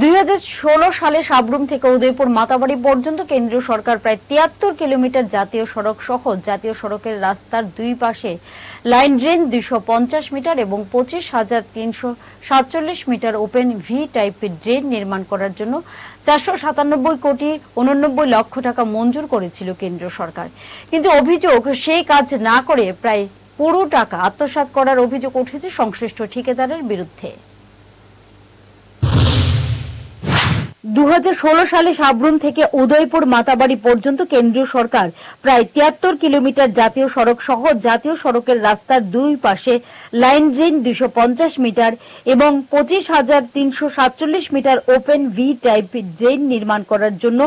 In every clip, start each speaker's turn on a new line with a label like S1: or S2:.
S1: দুই হাজার ষোলো সালে সাবরুম থেকে উদয়পুর মাতাবাড়ি পর্যন্ত কেন্দ্রীয় সরকার প্রায় তিয়াত্তর কিলোমিটার জাতীয় সড়ক সহ জাতীয় সড়কের রাস্তার দুই পাশে লাইন ড্রেন দুইশো পঞ্চাশ মিটার এবং পঁচিশ হাজার সাতচল্লিশ মিটার ওপেন ভি টাইপের ড্রেন নির্মাণ করার জন্য চারশো সাতানব্বই কোটি উননব্বই লক্ষ টাকা মঞ্জুর করেছিল কেন্দ্রীয় সরকার। কিন্তু অভিযোগ সেই কাজ না করে প্রায় পুরো টাকা আত্মসাৎ করার অভিযোগ উঠেছে সংশ্লিষ্ট ঠিকাদারের বিরুদ্ধে। দু হাজার ষোলো সালে সাবরুম থেকে উদয়পুর মাতাবাড়ি পর্যন্ত কেন্দ্রীয় সরকার প্রায় তিয়াত্তর কিলোমিটার জাতীয় সড়ক সহ জাতীয় সড়কের রাস্তার দুই পাশে লাইন ড্রেন দুশো মিটার এবং পঁচিশ হাজার তিনশো সাতচল্লিশ metre open V type drain নির্মাণ করার জন্য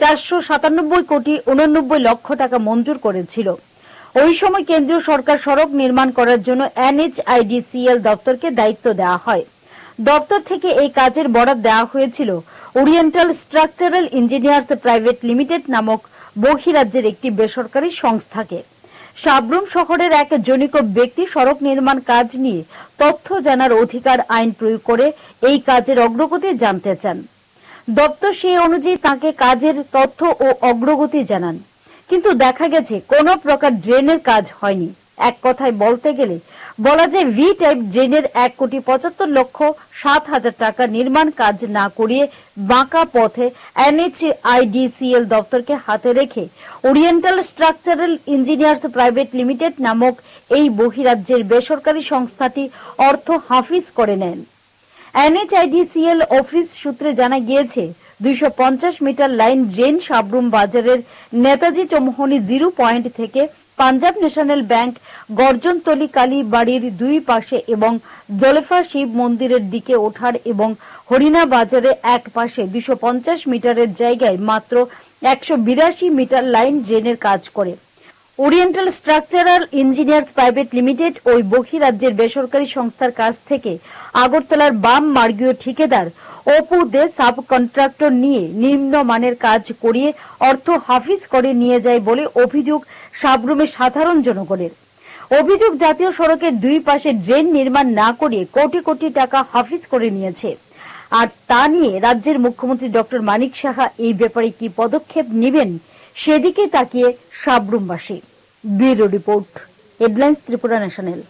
S1: চারশো সাতানব্বই কোটি উননব্বই লক্ষ টাকা মঞ্জুর করেছিল। ওই সময় কেন্দ্রীয় সরকার সড়ক নির্মাণ করার জন্য এনএইচআইডিসিএল দপ্তরকে দায়িত্ব দেওয়া হয়। দপ্তর থেকে এই কাজের বরাদ দেওয়া হয়েছিল। Oriental Structural Engineers Private Limited নামক বহিরাজ্যের একটি বেসরকারি সংস্থাকে। সাবরুম শহরের এক জনিক ব্যক্তি সড়ক নির্মাণ কাজ নিয়ে তথ্য জানার অধিকার আইন প্রয়োগ করে এই কাজের অগ্রগতি জানতে চান। দপ্তর সে অনুযায়ী তাকে কাজের তথ্য ও অগ্রগতি জানান। কিন্তু দেখা গেছে, কোনো প্রকার ড্রেনের কাজ হয়নি। এক কথায় বলতে গেলে, বলা যায় ভি টাইপ ড্রেনের এক কোটি পঁচাত্তর লক্ষ সাত হাজার টাকা নির্মাণ কাজ না করিয়ে বাঁকা পথে এনএইচআইডিসিএল দপ্তরকে হাতে রেখে Oriental Structural Engineers Private Limited নামক এই বহিরাজ্যের বেসরকারি সংস্থাটি অর্থ হাফিজ করে নেন। এনএইচআইডিসিএল অফিস সূত্রে জানা গিয়েছে দুইশো পঞ্চাশ মিটার লাইন ড্রেন সাবরুম বাজারের নেতাজি চৌমোহনী জিরো পয়েন্ট থেকে পাঞ্জাব ন্যাশনাল ব্যাংক গর্জনতলি কালী বাড়ির দুই পাশে এবং জলেফা শিব মন্দিরের দিকে ওঠার এবং হরিণা বাজারে এক পাশে দুশো মিটারের জায়গায় মাত্র একশো বিরাশি মিটার লাইন ড্রেনের কাজ করে। Oriental Structural Engineers Private Limited ওই বহিরাজ্যের বেসরকারি সংস্থার কাছ থেকে আগরতলার বাম মার্গীয় ঠিকাদার অপু দে সাব কন্ট্রাক্টর নিয়ে নিম্নমানের কাজ করিয়ে অর্থ হাফিজ করে নিয়ে যায় বলে অভিযোগ সাবরুমের সাধারণ জনগণের। অভিযোগ জাতীয় সড়কের দুই পাশে ড্রেন নির্মাণ না করিয়ে কোটি কোটি টাকা হাফিজ করে নিয়েছে। আর তা নিয়ে রাজ্যের মুখ্যমন্ত্রী ডক্টর মানিক সাহা এই ব্যাপারে কি পদক্ষেপ নেবেন সেদিকে তাকিয়ে সাবরুমবাসী। Bureau report, Headlines Tripura National.